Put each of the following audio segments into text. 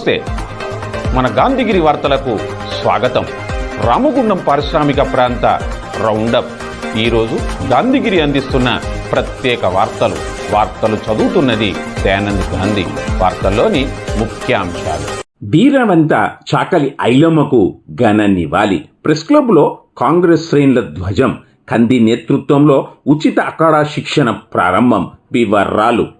నమస్తే. మన గాంధీగిరి వార్తలకు స్వాగతం. రామగుండం పారిశ్రామిక ప్రాంత రౌండప్. ఈరోజు గాంధీగిరి అందిస్తున్న ప్రత్యేక వార్తలు. వార్తలు చదువుతున్నది దయానంద్ గాంధీ. వార్తల్లోని ముఖ్యాంశాలు. బీరవంత చాకలి ఐలమ్మకు ఘన నివాళి. ప్రెస్ క్లబ్లో కాంగ్రెస్ శ్రేణుల ధ్వజం. కంది నేతృత్వంలో ఉచిత అఖాడా శిక్షణ ప్రారంభం. వివరాలు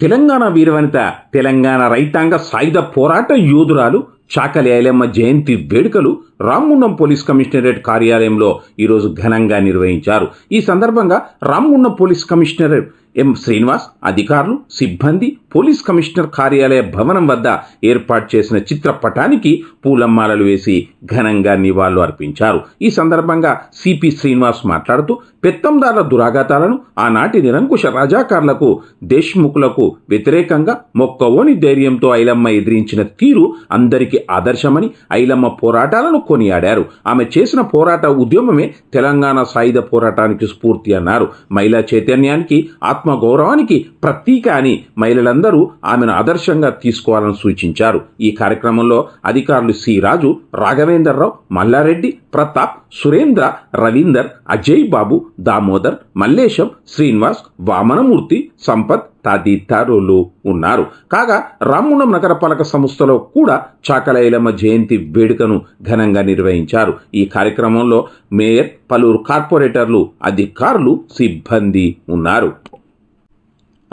Telangana వీరవనిత తెలంగాణ రైతాంగ సాయుధ పోరాట యోధురాలు చాకలి ఐలమ్మ జయంతి వేడుకలు రామ్గుండం పోలీస్ కమిషనరేట్ కార్యాలయంలో ఈరోజు ఘనంగా నిర్వహించారు. ఈ సందర్భంగా Ramagundam police commissionerate M Srinivas అధికారులు సిబ్బంది పోలీస్ కమిషనర్ కార్యాలయ భవనం వద్ద ఏర్పాటు చేసిన చిత్రపటానికి పూలమ్మాలలు వేసి ఘనంగా నివాళులు అర్పించారు. ఈ సందర్భంగా సిపి శ్రీనివాస్ మాట్లాడుతూ పెత్తందారుల దురాఘాతాలను ఆనాటి నిరంకుశ రాజాకారులకు దేశ్ముఖులకు వ్యతిరేకంగా మొక్కవోని ధైర్యంతో ఐలమ్మ ఎదిరించిన తీరు అందరికీ ఆదర్శమని ఐలమ్మ పోరాటాలను కొనియాడారు. ఆమె చేసిన పోరాట ఉద్యమమే తెలంగాణ సాయుధ పోరాటానికి స్ఫూర్తి అన్నారు. మహిళా చైతన్యానికి ఆత్మగౌరవానికి ప్రతీక అని మహిళలందరూ ఆమెను ఆదర్శంగా తీసుకోవాలని సూచించారు. ఈ కార్యక్రమంలో అధికారులు సి. రాజు రాఘవేంద్రరావు మల్లారెడ్డి ప్రతాప్ సురేంద్ర రవీందర్ అజయ్ బాబు దామోదర్ మల్లేశం శ్రీనివాస్ వామనమూర్తి సంపత్ తదితరులు ఉన్నారు. కాగా రామగుండం నగరపాలక సంస్థలో కూడా చాకలైలమ్మ జయంతి వేడుకను ఘనంగా నిర్వహించారు. ఈ కార్యక్రమంలో మేయర్ పలువురు కార్పొరేటర్లు అధికారులు సిబ్బంది ఉన్నారు.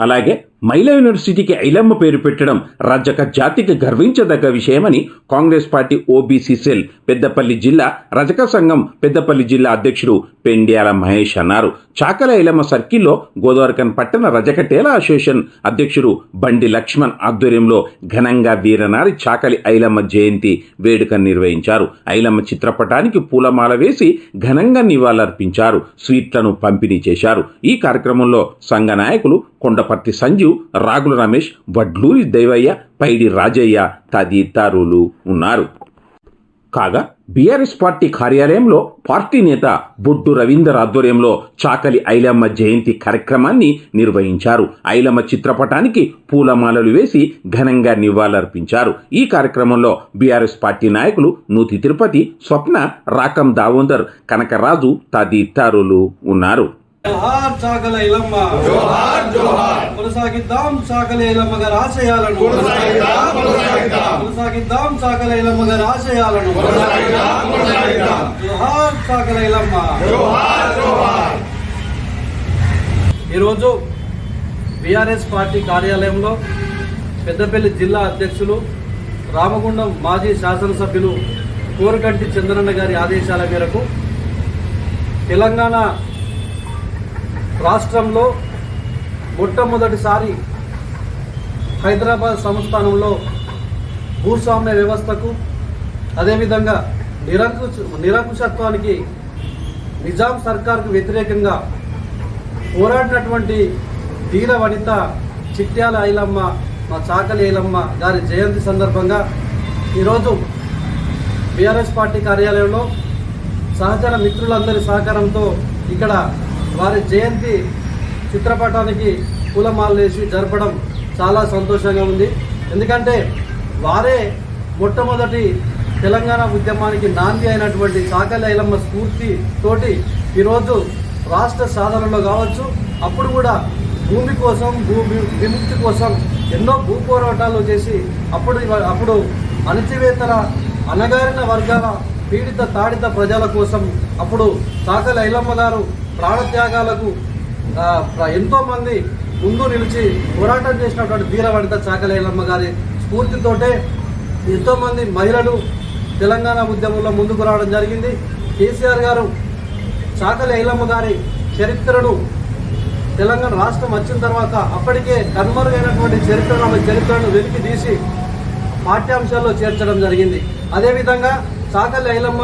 అలాగే మహిళా యూనివర్సిటీకి ఐలమ్మ పేరు పెట్టడం రజక జాతికి గర్వించదగ్గ విషయమని Congress party OBC cell Peddapalli జిల్లా రజక సంఘం పెద్దపల్లి జిల్లా అధ్యక్షుడు పెండ్యాల మహేష్ అన్నారు. చాకల ఐలమ్మ సర్కిల్లో గోదావరికన్ పట్టణ రజకటేల అసోసియేషన్ అధ్యక్షుడు బండి లక్ష్మణ్ ఆధ్వర్యంలో ఘనంగా వీరనారి చాకలి ఐలమ్మ జయంతి వేడుక నిర్వహించారు. ఐలమ్మ చిత్రపటానికి పూలమాల వేసి ఘనంగా నివాళులర్పించారు. స్వీట్లను పంపిణీ చేశారు. ఈ కార్యక్రమంలో సంఘ నాయకులు కొండపర్తి సంజీవ్ రాగుల రమేష్ వడ్లూరి దైవయ్య పైడి రాజయ్య తదితరులు ఉన్నారు. కాగా బీఆర్ఎస్ పార్టీ కార్యాలయంలో పార్టీ నేత బొడ్డు రవీందర్ ఆధ్వర్యంలో చాకలి ఐలమ్మ జయంతి కార్యక్రమాన్ని నిర్వహించారు. ఐలమ్మ చిత్రపటానికి పూలమాలలు వేసి ఘనంగా నివాళులర్పించారు. ఈ కార్యక్రమంలో బీఆర్ఎస్ పార్టీ నాయకులు నూతి తిరుపతి స్వప్న రాకం దావోదర్ కనకరాజు తదితరులు ఉన్నారు. జోహార్ చాకల ఇలమ్మ. జోహార్ జోహార్. కొనసాగిద్దాం చాకల ఇలమ్మ గారి ఆశయాలను. కొనసాగిద్దాం చాకల ఇలమ్మ గారి ఆశయాలను. జోహార్ చాకల ఇలమ్మ. ఈరోజు బీఆర్ఎస్ పార్టీ కార్యాలయంలో పెద్దపల్లి జిల్లా అధ్యక్షులు రామగుండం మాజీ శాసనసభ్యులు కోరకంటి చంద్రన్న గారి ఆదేశాల మేరకు తెలంగాణ రాష్ట్రంలో మొట్టమొదటిసారి హైదరాబాద్ సంస్థానంలో భూస్వామ్య వ్యవస్థకు అదేవిధంగా నిరంకుశ నిరంకుశత్వానికి నిజాం సర్కార్కు వ్యతిరేకంగా పోరాడినటువంటి వీర వనిత చిట్యాల ఐలమ్మ మా చాకలి ఐలమ్మ గారి జయంతి సందర్భంగా ఈరోజు బీఆర్ఎస్ పార్టీ కార్యాలయంలో సహచర మిత్రులందరి సహకారంతో ఇక్కడ వారి జయంతి చిత్రపటానికి పూలమాలలు వేసి జరపడం చాలా సంతోషంగా ఉంది. ఎందుకంటే వారే మొట్టమొదటి తెలంగాణ ఉద్యమానికి నాంది అయినటువంటి సాకలి ఐలమ్మ స్ఫూర్తి తోటి ఈరోజు రాష్ట్ర సాధనలో కావచ్చు అప్పుడు కూడా భూమి కోసం భూ విముక్తి కోసం ఎన్నో భూ పోరాటాలు చేసి అప్పుడు అప్పుడు అణచివేతర అనగారిన వర్గాల పీడిత తాడిత ప్రజల కోసం అప్పుడు సాకలి ఐలమ్మ గారు ప్రాణత్యాగాలకు ప్ర- ఎంతో మంది ముందు నిలిచి పోరాటం చేసినటువంటి వీరవనిత చాకలేలమ్మ చాకలి ఐలమ్మ గారి స్ఫూర్తితోటే ఎంతో మంది మహిళలు తెలంగాణ ఉద్యమంలో ముందుకు రావడం జరిగింది. కేసీఆర్ గారు చాకలి ఐలమ్మ గారి చరిత్రను తెలంగాణ రాష్ట్రం వచ్చిన తర్వాత అప్పటికే కనుమరుగైనటువంటి చరిత్రను ఆమె చరిత్రను వెలికి తీసి పాఠ్యాంశాల్లో చేర్చడం జరిగింది. అదేవిధంగా చాకలి ఐలమ్మ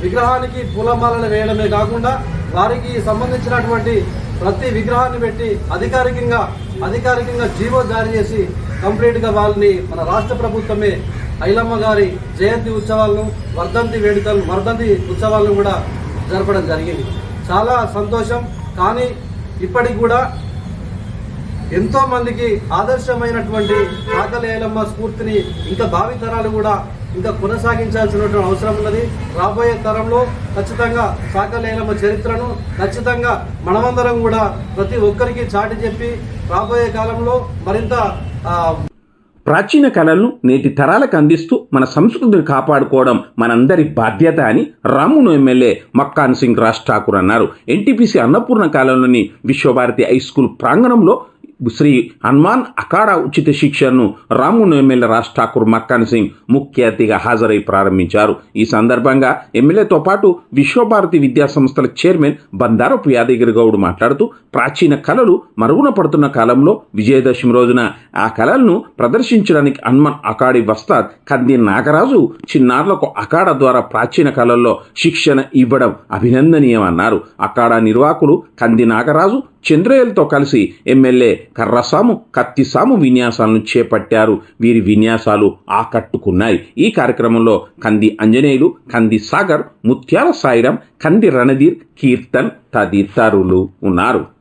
విగ్రహానికి పూలమాలలు వేయడమే కాకుండా వారికి సంబంధించినటువంటి ప్రతి విగ్రహాన్ని పెట్టి అధికారికంగా అధికారికంగా జీవో జారీ చేసి కంప్లీట్గా వాళ్ళని మన రాష్ట్ర ప్రభుత్వమే ఐలమ్మ గారి జయంతి ఉత్సవాలను వర్ధంతి వేడుకలను వర్ధంతి ఉత్సవాలను కూడా జరపడం జరిగింది. చాలా సంతోషం. కానీ ఇప్పటికి కూడా ఎంతో మందికి ఆదర్శమైనటువంటి కాకల స్ఫూర్తిని ఇంకా భావితరాలు కూడా ఇంకా కొనసాగించాల్సినటువంటి అవసరం ఉన్నది. రాబోయే తరంలో ఖచ్చితంగా కాకల చరిత్రను ఖచ్చితంగా మనమందరం కూడా ప్రతి ఒక్కరికి చాటి చెప్పి రాబోయే కాలంలో మరింత ప్రాచీన కళలను నేటి తరాలకు అందిస్తూ మన సంస్కృతిని కాపాడుకోవడం మనందరి బాధ్యత అని రామును ఎమ్మెల్యే మక్కాన్ సింగ్ రాజ్ ఠాకూర్ అన్నారు. ఎన్టీపీసీ అన్నపూర్ణ కాలంలోని విశ్వభారతి హై స్కూల్ ప్రాంగణంలో శ్రీ హనుమాన్ అఖాడ ఉచిత శిక్షణను రామును ఎమ్మెల్యే రాజ్ ఠాకూర్ మక్కాన్ సింగ్ ముఖ్య అతిథిగా హాజరై ప్రారంభించారు. ఈ సందర్భంగా ఎమ్మెల్యేతో పాటు విశ్వభారతి విద్యా సంస్థల చైర్మన్ బందారపు యాదగిరి గౌడ్ మాట్లాడుతూ ప్రాచీన కళలు మరుగున పడుతున్న కాలంలో విజయదశమి రోజున ఆ కళలను ప్రదర్శించడానికి హనుమాన్ అఖాడి వస్తాద్ కంది నాగరాజు చిన్నారులకు అఖాడ ద్వారా ప్రాచీన కళల్లో శిక్షణ ఇవ్వడం అభినందనీయమన్నారు. అఖాడ నిర్వాహకులు కంది నాగరాజు చంద్రయ్యలతో కలిసి ఎమ్మెల్యే కర్రసాము కత్తిసాము విన్యాసాలను చేపట్టారు. వీరి విన్యాసాలు ఆకట్టుకున్నాయి. ఈ కార్యక్రమంలో కంది అంజనేయులు కంది సాగర్ ముత్యాల సాయిరం కంది రణధీర్ కీర్తన్ తదితరులు ఉన్నారు.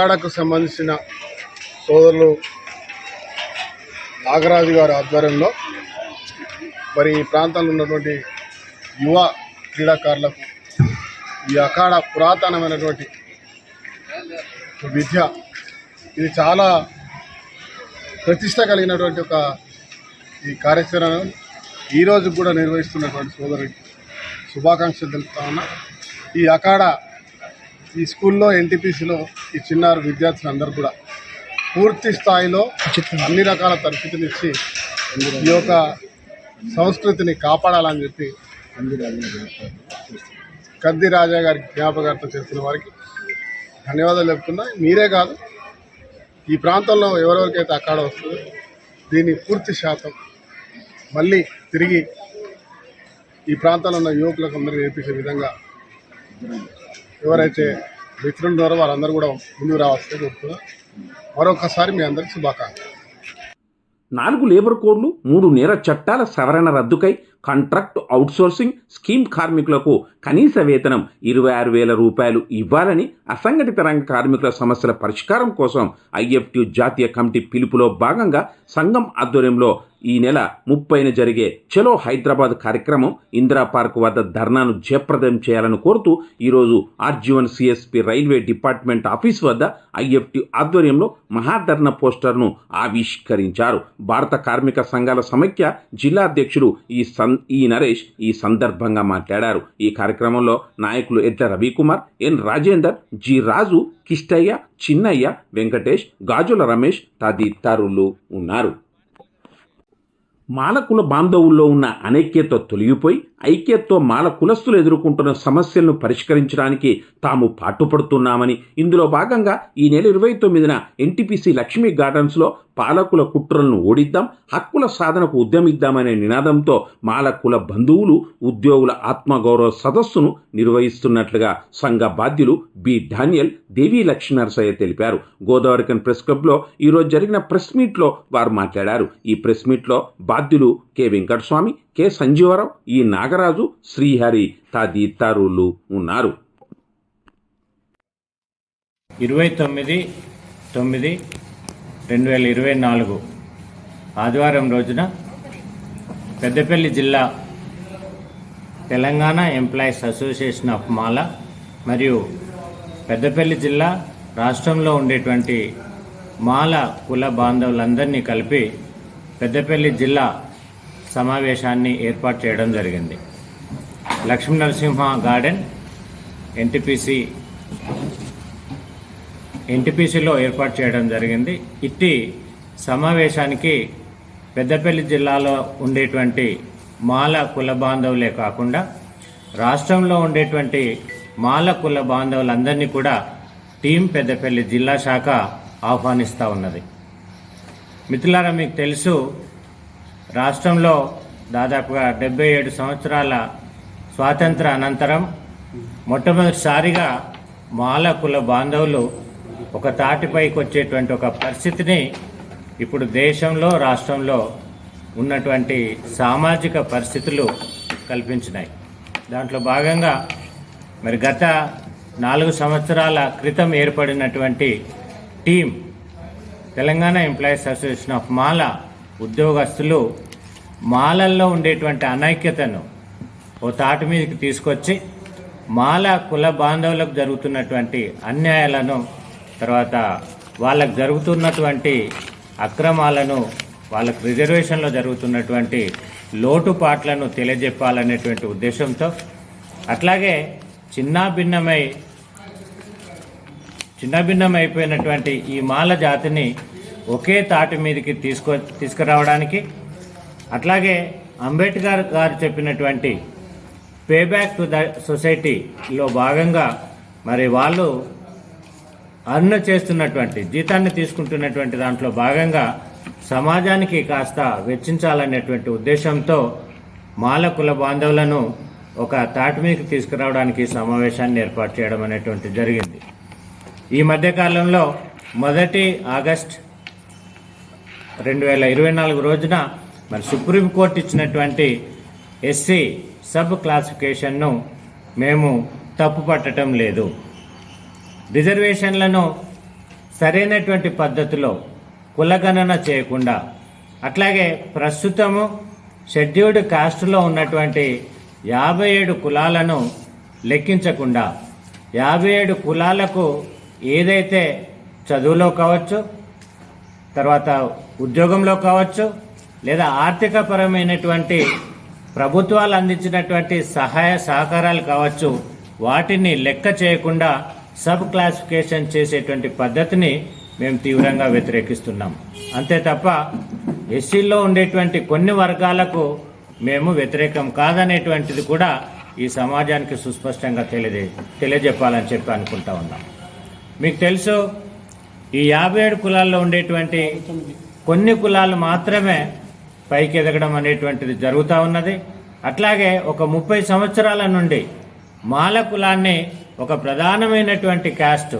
అఖాడాకు సంబంధించిన సోదరులు నాగరాజు గారి ఆధ్వర్యంలో మరి ఈ ప్రాంతంలో ఉన్నటువంటి యువ క్రీడాకారులకు ఈ అఖాడ పురాతనమైనటువంటి విద్య ఇది చాలా ప్రతిష్ట కలిగినటువంటి ఒక ఈ కార్యాచరణ ఈరోజు కూడా నిర్వహిస్తున్నటువంటి సోదరుడికి శుభాకాంక్షలు తెలుపుతా ఉన్నా. ఈ అఖాడా ఈ స్కూల్లో ఎన్టీపీసీలో ఈ చిన్నారు విద్యార్థులందరూ కూడా పూర్తి స్థాయిలో అన్ని రకాల తరఫితులు ఇచ్చి ఈ యొక్క సంస్కృతిని కాపాడాలని చెప్పి కద్ది రాజా గారి జ్ఞాపకార్థం చేస్తున్న వారికి ధన్యవాదాలు చెప్తున్నా. మీరే కాదు ఈ ప్రాంతంలో ఎవరెవరికైతే అక్కడ వస్తుందో దీన్ని పూర్తి శాతం మళ్ళీ తిరిగి ఈ ప్రాంతంలో ఉన్న యువకులకు అందరూ నేర్పించే విధంగా ఎవరైతే మిత్రులు ద్వారా వారందరూ కూడా ముందుకు రావాల్సిందే కోరుతున్నా. మరొకసారి మీ అందరికి శుభాకాంక్షలు. నాలుగు లేబర్ కోడ్లు మూడు నేర చట్టాల సవరణ రద్దుకై కాంట్రాక్ట్ అవుట్సోర్సింగ్ స్కీమ్ కార్మికులకు కనీస వేతనం ఇరవై ఆరు వేల రూపాయలు ఇవ్వాలని అసంఘటిత రంగ కార్మికుల సమస్యల పరిష్కారం కోసం ఐఎఫ్టీ జాతీయ కమిటీ పిలుపులో భాగంగా సంఘం ఆధ్వర్యంలో ఈ నెల ముప్పైన జరిగే చలో హైదరాబాద్ కార్యక్రమం ఇందిరా పార్క్ వద్ద ధర్నాను జయప్రదం చేయాలని కోరుతూ ఈరోజు RG one CSP railway department office వద్ద ఐఎఫ్టి ఆధ్వర్యంలో మహాధర్ణ పోస్టర్ను ఆవిష్కరించారు. భారత కార్మిక సంఘాల సమైక్య జిల్లా అధ్యక్షుడు ఈ సం ఈ నరేష్ ఈ సందర్భంగా మాట్లాడారు. ఈ కార్యక్రమంలో నాయకులు ఎడ్ల రవికుమార్ ఎన్ రాజేందర్ జి రాజు కిష్టయ్య చిన్నయ్య వెంకటేష్ గాజుల రమేష్ తదితరులు ఉన్నారు. మాలకుల బాంధవుల్లో ఉన్న అనైక్యత తొలగిపోయి ఐక్యతతో మాల కులస్తులు ఎదుర్కొంటున్న సమస్యలను పరిష్కరించడానికి తాము పాటుపడుతున్నామని ఇందులో భాగంగా ఈ నెల ఇరవై తొమ్మిదిన ఎన్టీపీసీ లక్ష్మీ గార్డెన్స్లో పాలకుల కుట్రలను ఓడిద్దాం హక్కుల సాధనకు ఉద్యమిద్దామనే నినాదంతో మాల కుల బంధువులు ఉద్యోగుల ఆత్మగౌరవ సదస్సును నిర్వహిస్తున్నట్లుగా సంఘ బాధ్యులు బి. డానియల్ దేవి లక్ష్మీనరసయ్య తెలిపారు. గోదావరికన్ ప్రెస్ క్లబ్లో ఈరోజు జరిగిన ప్రెస్ మీట్లో వారు మాట్లాడారు. ఈ ప్రెస్ మీట్లో బాధ్యులు కె. వెంకటస్వామి కె. సంజీవరావు ఈ నాగరాజు శ్రీహరి తదితరులు ఉన్నారు. ఇరవై తొమ్మిది తొమ్మిది రెండు వేల ఇరవై నాలుగు ఆదివారం రోజున పెద్దపల్లి జిల్లా Telangana employees association of Mala మరియు పెద్దపల్లి జిల్లా రాష్ట్రంలో ఉండేటువంటి మాల కుల బాంధవులందరినీ కలిపి పెద్దపల్లి జిల్లా సమావేశాన్ని ఏర్పాటు చేయడం జరిగింది. లక్ష్మీ నరసింహ గార్డెన్ ఎన్టీపీసీ ఎన్టీపీసీలో ఏర్పాటు చేయడం జరిగింది. ఇట్టి సమావేశానికి పెద్దపల్లి జిల్లాలో ఉండేటువంటి మాల కుల బాంధవులే కాకుండా రాష్ట్రంలో ఉండేటువంటి మాల కుల బాంధవులందరినీ కూడా టీం పెద్దపల్లి జిల్లా శాఖ ఆహ్వానిస్తూ ఉన్నది. మిత్రులారా మీకు తెలుసు రాష్ట్రంలో దాదాపుగా డెబ్బై ఏడు సంవత్సరాల స్వాతంత్ర అనంతరం మొట్టమొదటిసారిగా మాల కుల బాంధవులు ఒక తాటిపైకి వచ్చేటువంటి ఒక పరిస్థితిని ఇప్పుడు దేశంలో రాష్ట్రంలో ఉన్నటువంటి సామాజిక పరిస్థితులు కల్పించినాయి. దాంట్లో భాగంగా మరి గత నాలుగు సంవత్సరాల క్రితం ఏర్పడినటువంటి team Telangana employees association of Mala ఉద్యోగస్తులు మాలల్లో ఉండేటువంటి అనైక్యతను ఓ తాటి మీదకి తీసుకొచ్చి మాల కుల బాంధవులకు జరుగుతున్నటువంటి అన్యాయాలను తర్వాత వాళ్ళకు జరుగుతున్నటువంటి అక్రమాలను వాళ్ళకు రిజర్వేషన్లో జరుగుతున్నటువంటి లోటుపాట్లను తెలియజెప్పాలనేటువంటి ఉద్దేశంతో అట్లాగే చిన్నాభిన్నమై చిన్నభిన్నమైపోయినటువంటి ఈ మాల జాతిని ఒకే తాటి మీదకి తీసుకో తీసుకురావడానికి అట్లాగే అంబేద్కర్ గారు చెప్పినటువంటి పే బ్యాక్ టు ద సొసైటీలో భాగంగా మరి వాళ్ళు అర్న చేస్తున్నటువంటి జీతాన్ని తీసుకుంటున్నటువంటి దాంట్లో భాగంగా సమాజానికి కాస్త వెచ్చించాలనేటువంటి ఉద్దేశంతో మాల కుల బాంధవులను ఒక తాటి మీదకి తీసుకురావడానికి సమావేశాన్ని ఏర్పాటు చేయడం అనేటువంటి జరిగింది. ఈ మధ్యకాలంలో మొదటి ఆగస్ట్ రెండు వేల ఇరవై నాలుగు రోజున మరి సుప్రీంకోర్టు ఇచ్చినటువంటి ఎస్సీ సబ్ క్లాసిఫికేషన్ను మేము తప్పు పట్టడం లేదు. రిజర్వేషన్లను సరైనటువంటి పద్ధతిలో కులగణన చేయకుండా అట్లాగే ప్రస్తుతము షెడ్యూల్డ్ కాస్ట్లో ఉన్నటువంటి యాభై ఏడు కులాలను లెక్కించకుండా యాభై ఏడు కులాలకు ఏదైతే చదువులో కావచ్చు తర్వాత ఉద్యోగంలో కావచ్చు లేదా ఆర్థికపరమైనటువంటి ప్రభుత్వాలు అందించినటువంటి సహాయ సహకారాలు కావచ్చు వాటిని లెక్క చేయకుండా సబ్ క్లాసిఫికేషన్ చేసేటువంటి పద్ధతిని మేము తీవ్రంగా వ్యతిరేకిస్తున్నాం. అంతే తప్ప ఎస్సీల్లో ఉండేటువంటి కొన్ని వర్గాలకు మేము వ్యతిరేకం కాదనేటువంటిది కూడా ఈ సమాజానికి సుస్పష్టంగా తెలియజే తెలియజెప్పాలని చెప్పి అనుకుంటా ఉన్నాం. మీకు తెలుసు ఈ యాభై ఏడు కులాల్లో ఉండేటువంటి కొన్ని కులాలు మాత్రమే పైకి ఎదగడం అనేటువంటిది జరుగుతూ ఉన్నది. అట్లాగే ఒక ముప్పై సంవత్సరాల నుండి మాల కులాన్ని ఒక ప్రధానమైనటువంటి క్యాస్ట్.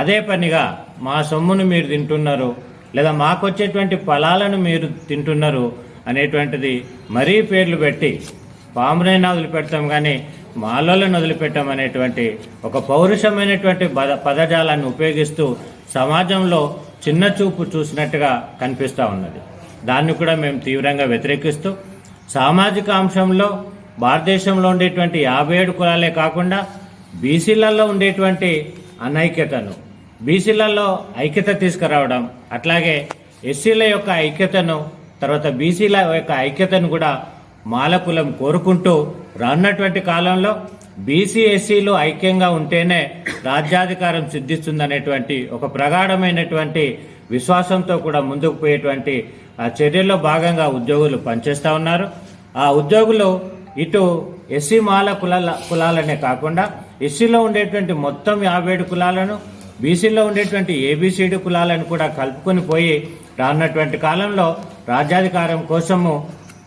అదే పనిగా మా సొమ్మును మీరు తింటున్నారు లేదా మాకొచ్చేటువంటి ఫలాలను మీరు తింటున్నారు అనేటువంటిది మరీ పేర్లు పెట్టి పామునైనా వదిలిపెడతాం కానీ మాలోలను వదిలిపెట్టాం అనేటువంటి ఒక పౌరుషమైనటువంటి పద పదజాలాన్ని ఉపయోగిస్తూ సమాజంలో చిన్న చూపు చూసినట్టుగా కనిపిస్తూ ఉన్నది. దాన్ని కూడా మేము తీవ్రంగా వ్యతిరేకిస్తూ సామాజిక అంశంలో భారతదేశంలో ఉండేటువంటి యాభై ఏడు కులాలే కాకుండా బీసీలలో ఉండేటువంటి అనైక్యతను బీసీలలో ఐక్యత తీసుకురావడం అట్లాగే ఎస్సీల యొక్క ఐక్యతను తర్వాత బీసీల యొక్క ఐక్యతను కూడా మాలకులం కోరుకుంటూ రానున్నటువంటి కాలంలో బీసీ ఎస్సీలు ఐక్యంగా ఉంటేనే రాజ్యాధికారం సిద్ధిస్తుందనేటువంటి ఒక ప్రగాఢమైనటువంటి విశ్వాసంతో కూడా ముందుకు పోయేటువంటి ఆ చర్యల్లో భాగంగా ఉద్యోగులు పనిచేస్తూ ఉన్నారు. ఆ ఉద్యోగులు ఇటు ఎస్సీ మాల కులాల కులాలనే కాకుండా ఎస్సీలో ఉండేటువంటి మొత్తం యాభై ఏడు కులాలను బీసీలో ఉండేటువంటి ఏబిసిడి కులాలను కూడా కలుపుకొని పోయి రానున్నటువంటి కాలంలో రాజ్యాధికారం కోసము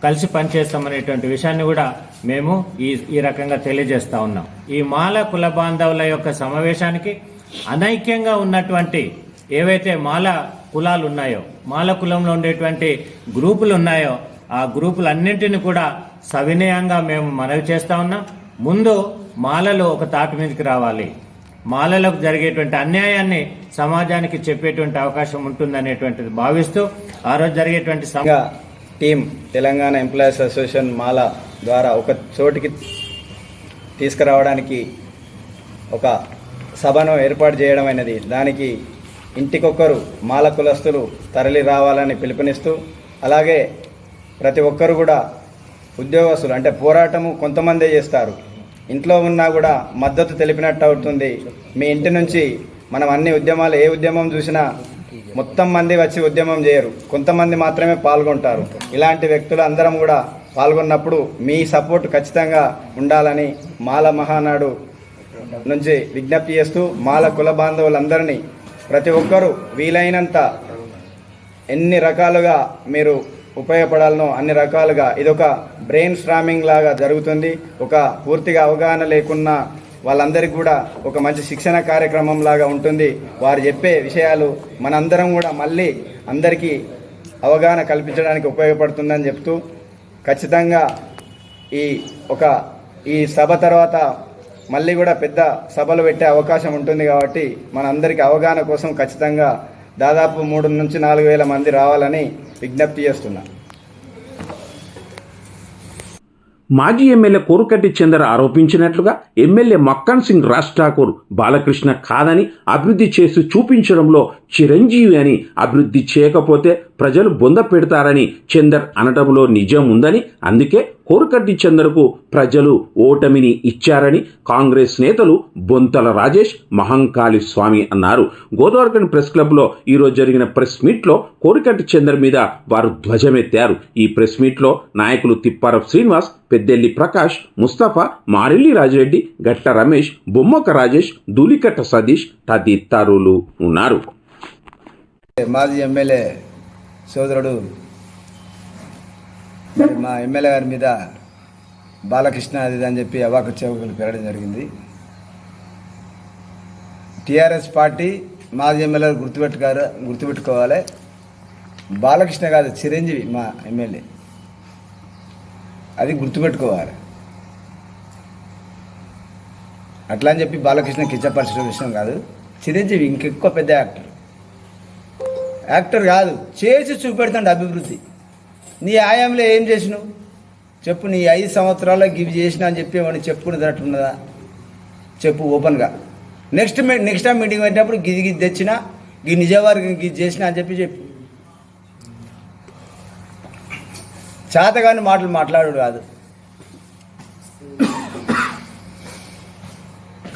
కలిసి పనిచేస్తామనేటువంటి విషయాన్ని కూడా మేము ఈ ఈ రకంగా తెలియజేస్తా ఉన్నాం. ఈ మాల కుల బాంధవుల యొక్క సమావేశానికి అనైక్యంగా ఉన్నటువంటి ఏవైతే మాల కులాలు ఉన్నాయో మాల కులంలో ఉండేటువంటి గ్రూపులు ఉన్నాయో ఆ గ్రూపులన్నింటిని కూడా సవినయంగా మేము మనవి చేస్తా ఉన్నాం. ముందు మాలలు ఒక తాటి మీదకి రావాలి. మాలలకు జరిగేటువంటి అన్యాయాన్ని సమాజానికి చెప్పేటువంటి అవకాశం ఉంటుందనేటువంటిది భావిస్తూ ఆ రోజు జరిగేటువంటి team Telangana employees association Mala ద్వారా ఒక చోటికి తీసుకురావడానికి ఒక సభను ఏర్పాటు చేయడం అనేది దానికి ఇంటికొక్కరు మాల కులస్తులు తరలి రావాలని పిలుపునిస్తూ అలాగే ప్రతి ఒక్కరు కూడా ఉద్యోగస్తులు అంటే పోరాటము కొంతమందే చేస్తారు. ఇంట్లో ఉన్నా కూడా మద్దతు తెలిపినట్టు అవుతుంది. మీ ఇంటి నుంచి మనం అన్ని ఉద్యమాలు ఏ ఉద్యమం చూసినా మొత్తం మంది వచ్చి ఉద్యమం చేయరు. కొంతమంది మాత్రమే పాల్గొంటారు. ఇలాంటి వ్యక్తులు అందరం కూడా పాల్గొన్నప్పుడు మీ సపోర్ట్ ఖచ్చితంగా ఉండాలని మాల మహానాడు నుంచి విజ్ఞప్తి చేస్తూ మాల కుల బాంధవులందరినీ ప్రతి ఒక్కరూ వీలైనంత ఎన్ని రకాలుగా మీరు ఉపయోగపడాలనో అన్ని రకాలుగా ఇదొక బ్రెయిన్ స్ట్రామింగ్ లాగా జరుగుతుంది. ఒక పూర్తిగా అవగాహన లేకున్నా వాళ్ళందరికీ కూడా ఒక మంచి శిక్షణ కార్యక్రమం లాగా ఉంటుంది. వారు చెప్పే విషయాలు మనందరం కూడా మళ్ళీ అందరికీ అవగాహన కల్పించడానికి ఉపయోగపడుతుందని చెప్తూ ఖచ్చితంగా ఈ ఒక ఈ సభ తర్వాత మళ్ళీ కూడా పెద్ద సభలు పెట్టే అవకాశం ఉంటుంది కాబట్టి మనందరికీ అవగాహన కోసం ఖచ్చితంగా దాదాపు మూడు నుంచి నాలుగు వేల మంది రావాలని విజ్ఞప్తి చేస్తున్నా. మాజీ ఎమ్మెల్యే కోరుకట్టి చందర్ ఆరోపించినట్లుగా ఎమ్మెల్యే మక్కన్ సింగ్ రాజ్ ఠాకూర్ బాలకృష్ణ కాదని అభివృద్ధి చేసి చూపించడంలో చిరంజీవి అని అభివృద్ధి చేయకపోతే ప్రజలు బొంద పెడతారని చందర్ అనటంలో నిజం ఉందని అందుకే కోరుకట్టి చందర్కు ప్రజలు ఓటమిని ఇచ్చారని కాంగ్రెస్ నేతలు బొంతల రాజేష్ మహంకాళి స్వామి అన్నారు. గోదావరికన్ ప్రెస్ క్లబ్లో ఈరోజు జరిగిన ప్రెస్ మీట్లో కోరికట్టి చందర్ మీద వారు ధ్వజమెత్తారు. ఈ ప్రెస్ మీట్లో నాయకులు తిప్పారపు శ్రీనివాస్ పెద్దెల్లి ప్రకాష్ ముస్తఫా మారెల్లి రాజిరెడ్డి గట్ట రమేష్ బొమ్మక రాజేష్ దూలికట్ట సతీష్ తదితరులు ఉన్నారు. మాజీ ఎమ్మెల్యే సోదరుడు మా ఎమ్మెల్యే గారి మీద బాలకృష్ణ అది అని చెప్పి అవాకు చెవుకులు పెరగడం జరిగింది. టీఆర్ఎస్ పార్టీ మాజీ ఎమ్మెల్యే గుర్తుపెట్టుకారు గుర్తుపెట్టుకోవాలి. బాలకృష్ణ కాదు చిరంజీవి మా ఎమ్మెల్యే. అది గుర్తుపెట్టుకోవాలి. అట్లా అని చెప్పి బాలకృష్ణ కిచ్చపరిచిన విషయం కాదు. చిరంజీవి ఇంకెక్కువ పెద్ద యాక్టర్. యాక్టర్ కాదు చేసి చూపెడతాడు అభివృద్ధి. నీ ఆయాంలో ఏం చేసినావు? చెప్పు నీ ఐదు సంవత్సరాల్లో గివి చేసినా అని చెప్పి ఏమని చెప్పుకునేటట్టున్నదా చెప్పు ఓపెన్గా. నెక్స్ట్ మీ నెక్స్ట్ టైం మీటింగ్ పెట్టినప్పుడు గిది గిది తెచ్చినా ఈ నిజవారికి గిది చేసినా అని చెప్పి చెప్పు. చేతగాని మాటలు మాట్లాడు కాదు.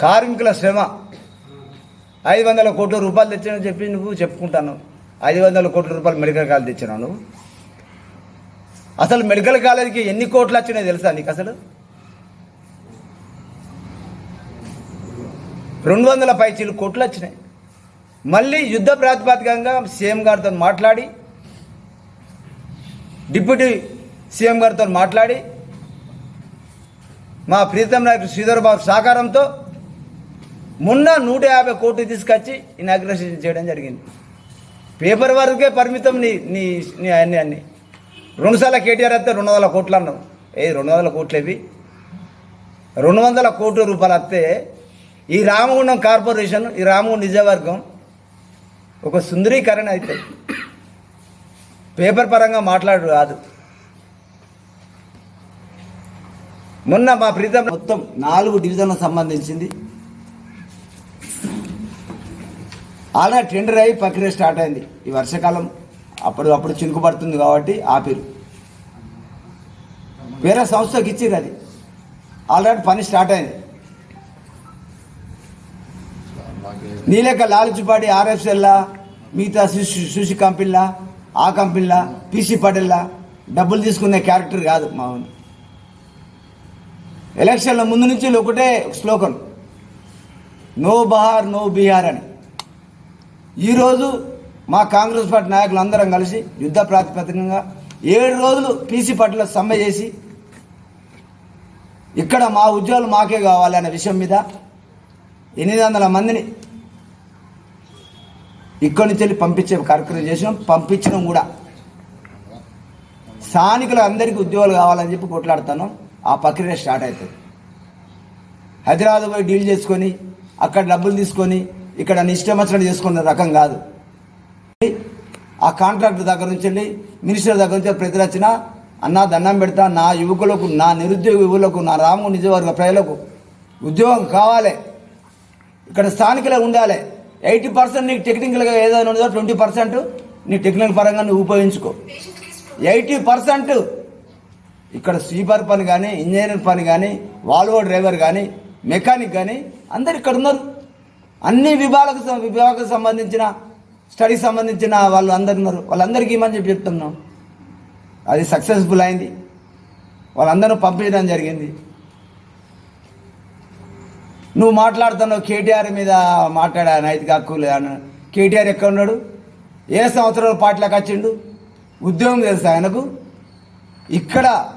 కార్మికుల శ్రమ. ఐదు వందల కోట్ల రూపాయలు తెచ్చానని చెప్పి నువ్వు చెప్పుకుంటాను ఐదు వందల కోట్ల రూపాయలు మెడికల్ కాలేజ్ తెచ్చినావు నువ్వు? అసలు మెడికల్ కాలేజీకి ఎన్ని కోట్లు వచ్చినాయి తెలుసా నీకు అసలు? రెండు వందల పైచీలు కోట్లు వచ్చినాయి. మళ్ళీ యుద్ధ ప్రాతిపదికంగా సీఎం గారితో మాట్లాడి డిప్యూటీ సీఎం గారితో మాట్లాడి మా ప్రీతం నాయకుడు శ్రీధర్ బాబు సహకారంతో మొన్న నూట యాభై కోట్లు తీసుకొచ్చి ఇనాగ్రేషన్ చేయడం జరిగింది. పేపర్ వరకే పరిమితం నీ నీ నీ అన్ని అన్ని రెండుసార్లు కేటీఆర్ వస్తే రెండు వందల కోట్లు అన్నావు ఏ రెండు వందల కోట్లు ఇవి రెండు వందల కోట్ల రూపాయలు వస్తే ఈ రామగుండం కార్పొరేషన్ ఈ రామగుండం నిజవర్గం ఒక సుందరీకరణ అవుతుంది పేపర్ పరంగా మాట్లాడు కాదు మొన్న మా ప్రీతం మొత్తం నాలుగు డివిజన్లకు సంబంధించింది. ఆల్రెడీ టెండర్ అయ్యి ప్రక్రియ స్టార్ట్ అయింది. ఈ వర్షాకాలం అప్పుడు అప్పుడు చినుకు పడుతుంది కాబట్టి ఆపిరు. వేరే సంస్థకి ఇచ్చింది అది. ఆల్రెడీ పని స్టార్ట్ అయింది. నీ లెక్క లాలుచిపాటి ఆర్ఎఫ్ఎల్లా మిగతా సుషి సుషి కంపెనీలా ఆ కంపెనీలా పీసీ పటేల్లా డబ్బులు తీసుకునే క్యారెక్టర్ కాదు మా ఎలక్షన్ల ముందు నుంచి ఒకటే స్లోగన్ నో బహార్ నో బీహార్ అని. ఈరోజు మా కాంగ్రెస్ పార్టీ నాయకులు అందరం కలిసి యుద్ధ ప్రాతిపదికంగా ఏడు రోజులు పీసీ పార్టీలో సమ్మె చేసి ఇక్కడ మా ఉద్యోగాలు మాకే కావాలి అనే విషయం మీద ఎనిమిది వందల మందిని ఇక్కడి నుంచి వెళ్ళి పంపించే కార్యక్రమం చేసినాం. పంపించడం కూడా. స్థానికులు అందరికీ ఉద్యోగాలు కావాలని చెప్పి కొట్లాడుతాను ఆ ప్రక్రియ స్టార్ట్ అవుతుంది. హైదరాబాద్ పోయి డీల్ చేసుకొని అక్కడ డబ్బులు తీసుకొని ఇక్కడ నీ ఇష్టం వచ్చినట్టు చేసుకునే రకం కాదు. ఆ కాంట్రాక్టర్ దగ్గర నుంచి వెళ్ళి మినిస్టర్ దగ్గర నుంచి ప్రతి రచన అన్నా దండం పెడతా నా యువకులకు నా నిరుద్యోగ యువకులకు నా రాము నిజవర్గ ప్రజలకు ఉద్యోగం కావాలి. ఇక్కడ స్థానికులే ఉండాలి. ఎయిటీ పర్సెంట్ నీకు టెక్నికల్గా ఏదైనా ఉందో ట్వంటీ పర్సెంట్ నీ టెక్నికల్ పరంగా నువ్వు ఉపయోగించుకో. ఎయిటీ పర్సెంట్ ఇక్కడ స్వీపర్ పని కానీ ఇంజనీర్ పని కానీ వాల్వో డ్రైవర్ కానీ మెకానిక్ కానీ అందరు ఇక్కడ ఉన్నారు. అన్ని విభాగాలకు విభాగాలకు సంబంధించిన స్టడీకి సంబంధించిన వాళ్ళు అందరు ఉన్నారు. వాళ్ళందరికీ ఇమ్మని చెప్పి చెప్తున్నాం. అది సక్సెస్ఫుల్ అయింది. వాళ్ళందరూ పంపించడం జరిగింది. నువ్వు మాట్లాడుతున్నావు కేటీఆర్ మీద మాట్లాడా నైతిక హక్కులు అని కేటీఆర్ ఎక్కడ ఉన్నాడు? ఏ సంవత్సరాలు పార్టీలోకి వచ్చిండు? ఉద్యోగం తెలుసా ఆయనకు? ఇక్కడ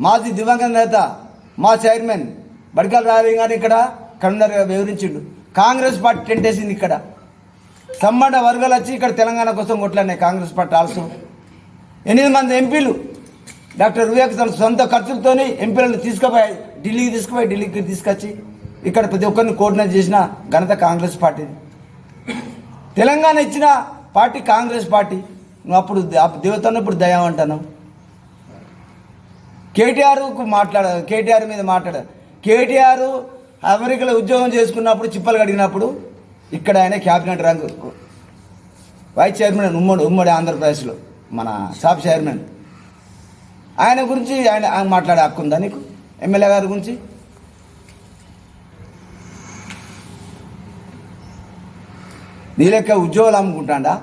మాజీ దివంగత నేత మా చైర్మన్ బడికల్ రావి గారు ఇక్కడ కన్నర్ వివరించిండు. కాంగ్రెస్ పార్టీ టెంట్ వేసింది ఇక్కడ. సమ్మట వర్గాలు వచ్చి ఇక్కడ తెలంగాణ కోసం కొట్లాడినాయి కాంగ్రెస్ పార్టీ ఆల్సో. ఎనిమిది మంది ఎంపీలు డాక్టర్ వివేక్ తన సొంత ఖర్చులతోని ఎంపీలను తీసుకుపోయి ఢిల్లీకి తీసుకుపోయి ఢిల్లీకి తీసుకొచ్చి ఇక్కడ ప్రతి ఒక్కరిని కోఆర్డినేట్ చేసిన ఘనత కాంగ్రెస్ పార్టీది తెలంగాణ ఇచ్చిన పార్టీ కాంగ్రెస్ పార్టీ. నువ్వు అప్పుడు దేవతను ఇప్పుడు దయం అంటాను కేటీఆర్కు మాట్లాడ కేటీఆర్ మీద మాట్లాడ కేటీఆర్ అమెరికాలో ఉద్యోగం చేసుకున్నప్పుడు చిప్పలు కడిగినప్పుడు ఇక్కడ ఆయన క్యాబినెట్ రంగు వైస్ చైర్మన్ ఉమ్మడి ఉమ్మడి ఆంధ్రప్రదేశ్లో మన షాప్ చైర్మన్ ఆయన గురించి ఆయన ఆయన మాట్లాడే హక్కు ఉందా నీకు? ఎమ్మెల్యే గారి గురించి? నీ లెక్క ఉద్యోగాలు అమ్ముకుంటాడా?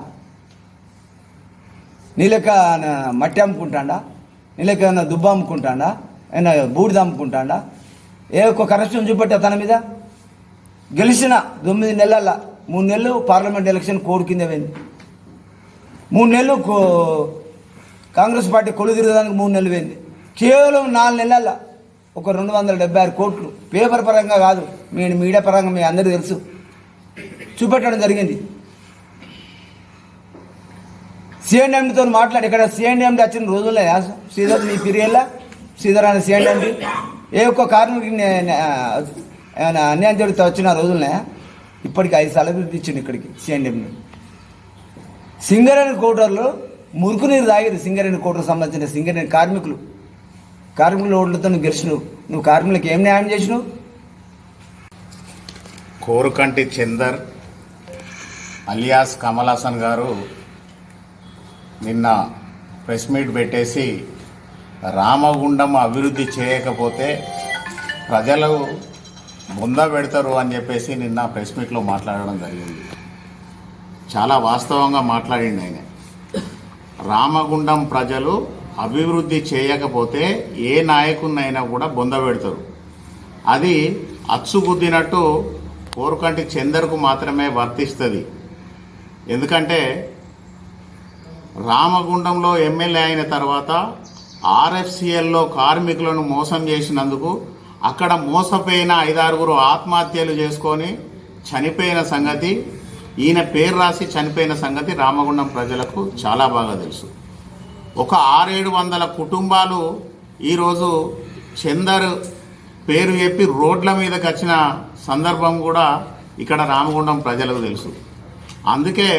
నీ లెక్క ఆయన మట్టి అమ్ముకుంటాడా? నీ లెక్క ఏమైనా దుబ్బ అమ్ముకుంటాడా? ఏమైనా బూడిద అమ్ముకుంటాడా? ఏ ఒక్క కరప్షన్ చూపెట్టా తన మీద? గెలిచిన తొమ్మిది నెలల మూడు నెలలు పార్లమెంట్ ఎలక్షన్ కోడ్ కింద పోయింది. మూడు నెలలు కో- కాంగ్రెస్ పార్టీ కొలు తిరగడానికి మూడు నెలలు పోయింది. కేవలం నాలుగు నెలల ఒక రెండు వందల డెబ్బై ఆరు కోట్లు. పేపర్ పరంగా కాదు మీ మీడియా పరంగా మీ అందరికీ తెలుసు. చూపెట్టడం జరిగింది. సిఎండిఎండితో మాట్లాడి ఇక్కడ సిఎండిఎండి వచ్చిన రోజుల్లో శ్రీధర్ మీ పిరియల్లా శ్రీధర్ అనే సిఎండిఎండి ఏ ఒక్క కార్మికుడికి ఏమైనా అన్యాయం జరిగితే వచ్చిన రోజులనే ఇప్పటికి ఐదు సార్లు అభివృద్ధి ఇచ్చిండు ఇక్కడికి సిఎండిఎంని సింగరేణి కోటర్లో మురుకు నీరు తాగిరు సింగరేణి కోటర్ సంబంధించిన సింగరేణి కార్మికులు. కార్మికుల ఓట్లతో నువ్వు గెలిచినవు నువ్వు కార్మికులకు ఏం న్యాయం చేసినావు? కోరుకంటి చందర్ అలియాస్ కమల్ హాసన్ గారు నిన్న ప్రెస్ మీట్ పెట్టేసి రామగుండం అభివృద్ధి చేయకపోతే ప్రజలు బొంద పెడతారు అని చెప్పేసి నిన్న ప్రెస్ మీట్లో మాట్లాడడం జరిగింది. చాలా వాస్తవంగా మాట్లాడింది ఆయన. రామగుండం ప్రజలు అభివృద్ధి చేయకపోతే ఏ నాయకున్నైనా కూడా బొంద పెడతారు. అది అచ్చుగుద్దినట్టు కోరుకంటి చందర్కు మాత్రమే వర్తిస్తుంది. ఎందుకంటే రామగుండంలో ఎమ్మెల్యే అయిన తర్వాత ఆర్ఎఫ్సిఎల్లో కార్మికులను మోసం చేసినందుకు అక్కడ మోసపోయిన ఐదారుగురు ఆత్మహత్యలు చేసుకొని చనిపోయిన సంగతి ఈయన పేరు రాసి చనిపోయిన సంగతి రామగుండం ప్రజలకు చాలా బాగా తెలుసు. ఒక ఆరేడు వందల కుటుంబాలు ఈరోజు చందర్ పేరు చెప్పి రోడ్ల మీదకి వచ్చిన సందర్భం కూడా ఇక్కడ రామగుండం ప్రజలకు తెలుసు. అందుకే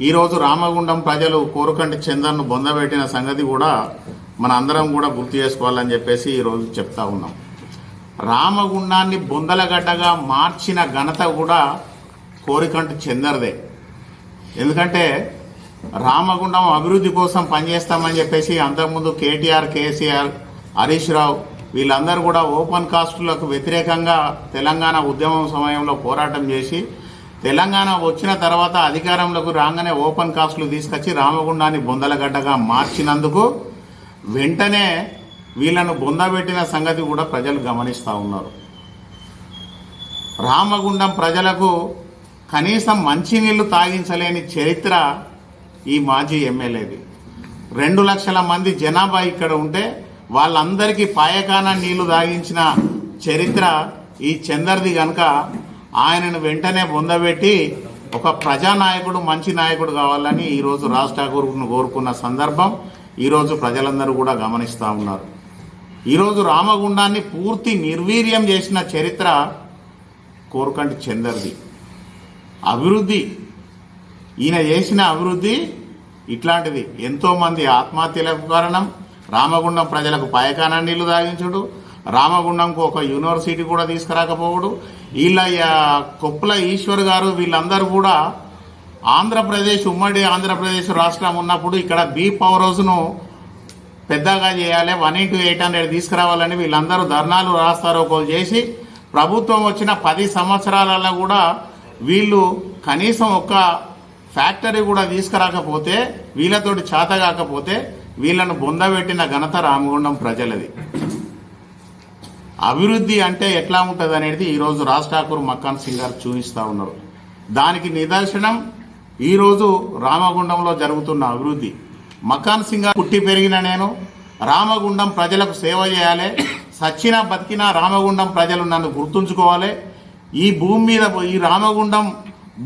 ఈరోజు రామగుండం ప్రజలు కోరుకంటి చందర్ను బొందబెట్టిన సంగతి కూడా మన అందరం కూడా గుర్తు చేసుకోవాలని చెప్పేసి ఈరోజు చెప్తా ఉన్నాం. రామగుండాన్ని బొందలగడ్డగా మార్చిన ఘనత కూడా కోరికంటు చెందరదే. ఎందుకంటే రామగుండం అభివృద్ధి కోసం పనిచేస్తామని చెప్పేసి అంతకుముందు కేటీఆర్ కేసీఆర్ హరీష్ రావు వీళ్ళందరూ కూడా ఓపెన్ కాస్టులకు వ్యతిరేకంగా తెలంగాణ ఉద్యమం సమయంలో పోరాటం చేసి తెలంగాణ వచ్చిన తర్వాత అధికారంలోకి రాగానే ఓపెన్ కాస్టులు తీసుకొచ్చి రామగుండాన్ని బొందలగడ్డగా మార్చినందుకు వెంటనే వీళ్ళను బొందబెట్టిన సంగతి కూడా ప్రజలు గమనిస్తూ ఉన్నారు. రామగుండం ప్రజలకు కనీసం మంచినీళ్ళు తాగించలేని చరిత్ర ఈ మాజీ ఎమ్మెల్యేది. రెండు లక్షల మంది జనాభా ఇక్కడ ఉంటే వాళ్ళందరికీ పాయకాన నీళ్ళు తాగించిన చరిత్ర ఈ చందర్ది కనుక ఆయనను వెంటనే బొందబెట్టి ఒక ప్రజానాయకుడు మంచి నాయకుడు కావాలని ఈరోజు రాజ్ ఠాకూర్ను కోరుకున్న సందర్భం. ఈరోజు ప్రజలందరూ కూడా గమనిస్తూ ఉన్నారు. ఈరోజు రామగుండాన్ని పూర్తి నిర్వీర్యం చేసిన చరిత్ర కోరుకంటి చందర్ది. అభివృద్ధి ఈయన చేసిన అభివృద్ధి ఇట్లాంటిది. ఎంతోమంది ఆత్మహత్యలకు కారణం రామగుండం ప్రజలకు పాయకాన నీళ్ళు తాగించుడు రామగుండంకు ఒక యూనివర్సిటీ కూడా తీసుకురాకపోవడు వీళ్ళ యా- కొప్పుల ఈశ్వర్ గారు వీళ్ళందరూ కూడా ఆంధ్రప్రదేశ్ ఉమ్మడి ఆంధ్రప్రదేశ్ రాష్ట్రం ఉన్నప్పుడు ఇక్కడ బీ పవర్ హౌస్ను పెద్దగా చేయాలి వన్ ఇంటూ ఎయిట్ హండ్రెడ్ తీసుకురావాలని వీళ్ళందరూ ధర్నాలు రాస్తారోకోలు చేసి ప్రభుత్వం వచ్చిన పది సంవత్సరాలలో కూడా వీళ్ళు కనీసం ఒక్క ఫ్యాక్టరీ కూడా తీసుకురాకపోతే వీళ్ళతోటి చేత కాకపోతే వీళ్ళను బొందబెట్టిన ఘనత రామగుండం ప్రజలది. అభివృద్ధి అంటే ఎట్లా ఉంటుంది అనేది ఈరోజు రాజ్ ఠాకూర్ మక్కాన్ సింగ్ గారు చూపిస్తూ ఉన్నారు. దానికి నిదర్శనం ఈరోజు రామగుండంలో జరుగుతున్న అభివృద్ధి. మకాన్ సింగ్ పుట్టి పెరిగిన నేను రామగుండం ప్రజలకు సేవ చేయాలి సచ్చిన బతికిన రామగుండం ప్రజలు నన్ను గుర్తుంచుకోవాలి. ఈ భూమి మీద ఈ రామగుండం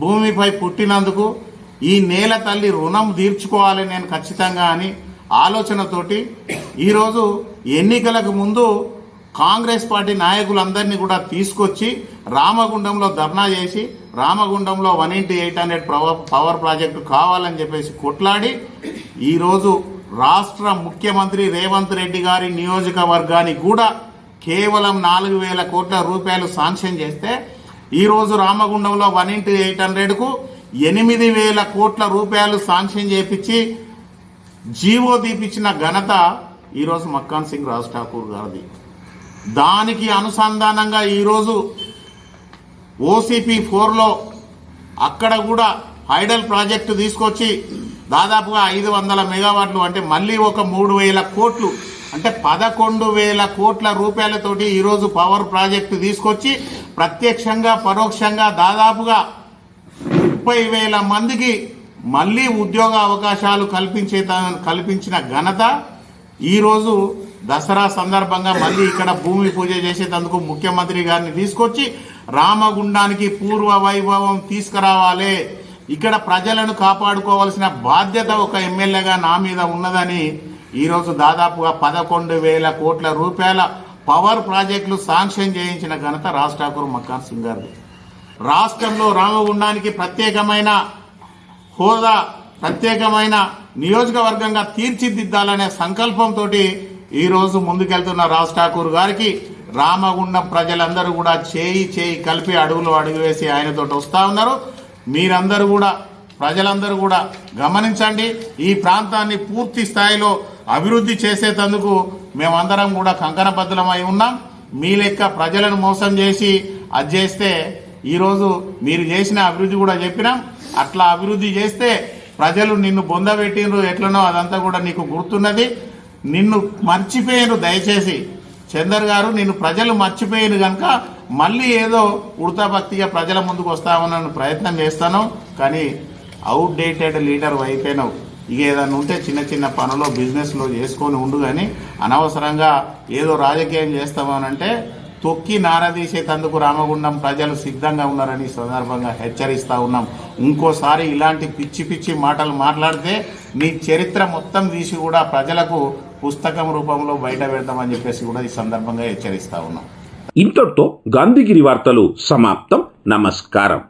భూమిపై పుట్టినందుకు ఈ నేల తల్లి రుణం తీర్చుకోవాలి నేను ఖచ్చితంగా అని ఆలోచనతోటి ఈరోజు ఎన్నికలకు ముందు కాంగ్రెస్ పార్టీ నాయకులందరినీ కూడా తీసుకొచ్చి రామగుండంలో ధర్నా చేసి రామగుండంలో one into eight hundred power project కావాలని చెప్పేసి కొట్లాడి ఈరోజు రాష్ట్ర ముఖ్యమంత్రి రేవంత్ రెడ్డి గారి నియోజకవర్గానికి కూడా కేవలం నాలుగు వేల కోట్ల రూపాయలు శాంక్షన్ చేస్తే ఈరోజు రామగుండంలో వన్ ఇంటూ ఎయిట్ హండ్రెడ్కు ఎనిమిది వేల కోట్ల రూపాయలు శాంక్షన్ చేపించి జీవో దీపించిన ఘనత ఈరోజు మక్కాన్ సింగ్ రాజ్ ఠాకూర్ గారిది. దానికి అనుసంధానంగా ఈరోజు ఓసీపీ ఫోర్లో అక్కడ కూడా హైడల్ ప్రాజెక్టు తీసుకొచ్చి దాదాపుగా ఐదు వందల మెగావాట్లు అంటే మళ్ళీ ఒక మూడు వేల కోట్లు అంటే పదకొండు వేల కోట్ల రూపాయలతోటి ఈరోజు పవర్ ప్రాజెక్టు తీసుకొచ్చి ప్రత్యక్షంగా పరోక్షంగా దాదాపుగా ముప్పై వేల మందికి మళ్ళీ ఉద్యోగ అవకాశాలు కల్పించే కల్పించిన ఘనత ఈరోజు దసరా సందర్భంగా మళ్ళీ ఇక్కడ భూమి పూజ చేసేటందుకు ముఖ్యమంత్రి గారిని తీసుకొచ్చి రామగుండానికి పూర్వ వైభవం తీసుకురావాలి. ఇక్కడ ప్రజలను కాపాడుకోవాల్సిన బాధ్యత ఒక ఎమ్మెల్యేగా నా మీద ఉన్నదని ఈరోజు దాదాపుగా పదకొండు వేల కోట్ల రూపాయల పవర్ ప్రాజెక్టులు శాంక్షన్ చేయించిన ఘనత రాజ్ ఠాకూర్ మక్కాన్ సింగ్ గారిది. రాష్ట్రంలో రామగుండానికి ప్రత్యేకమైన హోదా ప్రత్యేకమైన నియోజకవర్గంగా తీర్చిదిద్దాలనే సంకల్పంతో ఈరోజు ముందుకెళ్తున్న రాజ్ ఠాకూర్ గారికి రామగుండం ప్రజలందరూ కూడా చేయి చేయి కలిపి అడుగులు అడుగు వేసి ఆయనతో వస్తూ ఉన్నారు. మీరందరూ కూడా ప్రజలందరూ కూడా గమనించండి. ఈ ప్రాంతాన్ని పూర్తి స్థాయిలో అభివృద్ధి చేసేటందుకు మేమందరం కూడా కంకణబద్ధమై ఉన్నాం. మీ లెక్క ప్రజలను మోసం చేసి అది చేస్తే ఈరోజు మీరు చేసిన అభివృద్ధి కూడా చెప్పినాం. అట్లా అభివృద్ధి చేస్తే ప్రజలు నిన్ను బొందబెట్టినరు ఎట్లనో అదంతా కూడా నీకు గుర్తున్నది. నిన్ను మర్చిపోయారు దయచేసి. చందర్ గారు నేను ప్రజలు మర్చిపోయాను కనుక మళ్ళీ ఏదో ఉడతాభక్తిగా ప్రజల ముందుకు వస్తామని ప్రయత్నం చేస్తాను. కానీ అవుట్ డేటెడ్ లీడర్ అయిపోయినావు ఇక ఏదైనా ఉంటే చిన్న చిన్న పనులు బిజినెస్లో చేసుకొని ఉండు కానీ అనవసరంగా ఏదో రాజకీయం చేస్తామనంటే తొక్కి నారదీసేటందుకు రామగుండం ప్రజలు సిద్ధంగా ఉన్నారని సందర్భంగా హెచ్చరిస్తూ ఉన్నాం. ఇంకోసారి ఇలాంటి పిచ్చి పిచ్చి మాటలు మాట్లాడితే నీ చరిత్ర మొత్తం తీసి కూడా ప్రజలకు పుస్తకం రూపంలో బయట పెడతామని చెప్పేసి కూడా ఈ సందర్భంగా హెచ్చరిస్తా ఉన్నాం. ఇంతటితో గాంధీగిరి వార్తలు సమాప్తం. నమస్కారం.